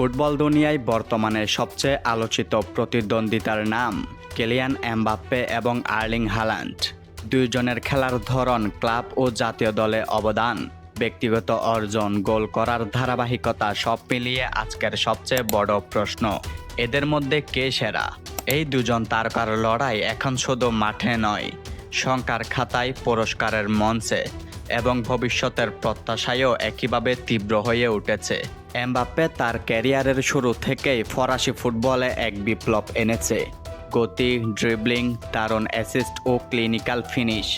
Football দুনিয়ায় বর্তমানে সবচেয়ে আলোচিত প্রতিদ্বন্দ্বিতার নাম কেলিয়ান এমবাপ্পে এবং আর্লিং হালান্ড। দুইজনের খেলার ধরন ক্লাব ও জাতীয় দলে অবদান, ব্যক্তিগত অর্জন, গোল করার ধারাবাহিকতা সব মিলিয়ে আজকের সবচেয়ে বড় প্রশ্ন, এদের মধ্যে কে সেরা? এই দুজন তারকার লড়াই এখন শুধু মাঠে নয় সংখ্যার খাতায় পুরস্কারের মঞ্চে এবং ভবিষ্যতের প্রত্যাশায়ও একইভাবে তীব্র হয়ে উঠেছে। এমবাপ্পে তার ক্যারিয়ারের শুরু থেকেই ফরাসি ফুটবলে এক বিপ্লব এনেছে। গতি ড্রিবলিং দারুণ অ্যাসিস্ট ও ক্লিনিক্যাল ফিনিশ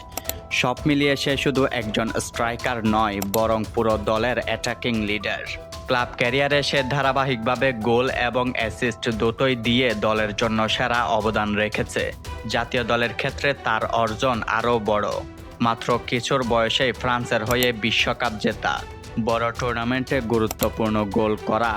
সব মিলিয়ে সে শুধু একজন স্ট্রাইকার নয়, বরং পুরো দলের অ্যাটাকিং লিডার ক্লাব ক্যারিয়ারে সে ধারাবাহিকভাবে গোল এবং অ্যাসিস্ট দুটোই দিয়ে দলের জন্য সেরা অবদান রেখেছে। জাতীয় দলের ক্ষেত্রে তার অর্জন আরও বড়। মাত্র কিছুর বয়সেই ফ্রান্সের হয়ে বিশ্বকাপ জেতা। বড় টুর্নামেন্টে গুরুত্বপূর্ণ গোল করা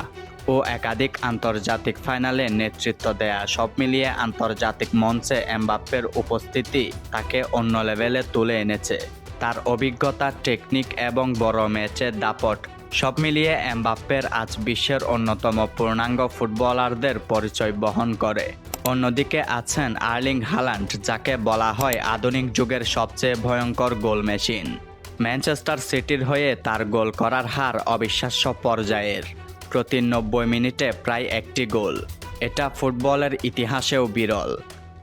ও একাধিক আন্তর্জাতিক ফাইনালে নেতৃত্ব দেয়া সব মিলিয়ে আন্তর্জাতিক মঞ্চে এমবাপ্পের উপস্থিতি তাকে অন্য লেভেলে তুলে এনেছে। তার অভিজ্ঞতা, টেকনিক এবং বড় ম্যাচে দাপট সব মিলিয়ে এমবাপ্পের আজ বিশ্বের অন্যতম পূর্ণাঙ্গ ফুটবলারদের পরিচয় বহন করে। অন্যদিকে আছেন আর্লিং হালান্ড, যাকে বলা হয় আধুনিক যুগের সবচেয়ে ভয়ঙ্কর গোল মেশিন। ম্যানচেস্টার সিটির হয়ে তার গোল করার হার অবিশ্বাস্য পর্যায়ের। প্রতি নব্বই মিনিটে প্রায় একটি গোল। এটা ফুটবলের ইতিহাসেও বিরল।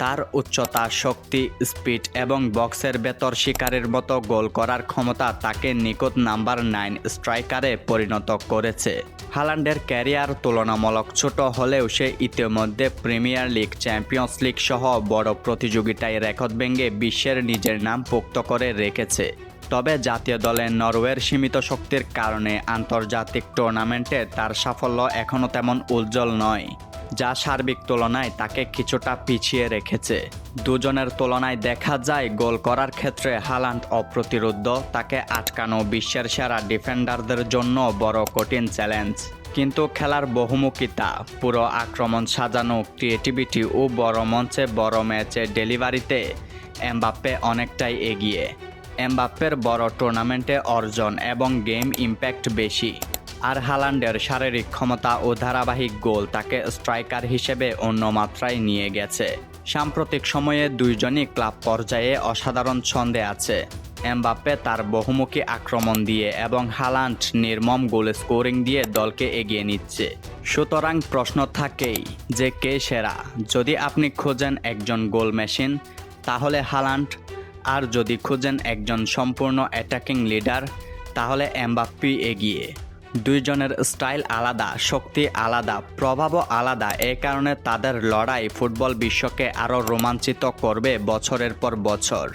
তার উচ্চতা, শক্তি, স্পিড এবং বক্সের ভেতর শিকারের মতো গোল করার ক্ষমতা তাকে নিকট নাম্বার নাইন স্ট্রাইকারে পরিণত করেছে। হালান্ডের ক্যারিয়ার তুলনামূলক ছোট হলেও সে ইতিমধ্যে প্রিমিয়ার লিগ, চ্যাম্পিয়ন্স লিগ সহ বড় প্রতিযোগিতায় রেকর্ড ভেঙে বিশ্বের নিজের নাম পোক্ত করে রেখেছে। তবে জাতীয় দলের নরওয়ের সীমিত শক্তির কারণে আন্তর্জাতিক টুর্নামেন্টে তার সাফল্য এখনও তেমন উজ্জ্বল নয়। যা সার্বিক তুলনায় তাকে কিছুটা পিছিয়ে রেখেছে। দুজনের তুলনায় দেখা যায় গোল করার ক্ষেত্রে হালান্ড অপ্রতিরোধ্য তাকে আটকানো বিশ্বের সেরা ডিফেন্ডারদের জন্য বড় কঠিন চ্যালেঞ্জ। কিন্তু খেলার বহুমুখিতা, পুরো আক্রমণ সাজানো ক্রিয়েটিভিটি ও বড় মঞ্চে বড় ম্যাচে ডেলিভারিতে এমবাপ্পে অনেকটাই এগিয়ে। এমবাপ্পের বড় টুর্নামেন্টে অর্জন এবং গেম ইম্প্যাক্ট বেশি। আর হালান্ডের শারীরিক ক্ষমতা ও ধারাবাহিক গোল তাকে স্ট্রাইকার হিসেবে অন্য মাত্রায় নিয়ে গেছে। সাম্প্রতিক সময়ে দুইজনই ক্লাব পর্যায়ে অসাধারণ ছন্দে আছে। এমবাপ্পে তার বহুমুখী আক্রমণ দিয়ে এবং হালান্ড নির্মম গোল স্কোরিং দিয়ে দলকে এগিয়ে নিচ্ছে। সুতরাং প্রশ্ন থাকেই যে কে সেরা? যদি আপনি খোঁজেন একজন গোল মেশিন, তাহলে হালান্ড। আর যদি খুঁজেন একজন সম্পূর্ণ অ্যাটাকিং লিডার, তাহলে এমবাপ্পি এগিয়ে। দুইজনের স্টাইল আলাদা, শক্তি আলাদা, প্রভাবও আলাদা। এ কারণে তাদের লড়াই ফুটবল বিশ্বকে আরও রোমাঞ্চিত করবে বছরের পর বছর।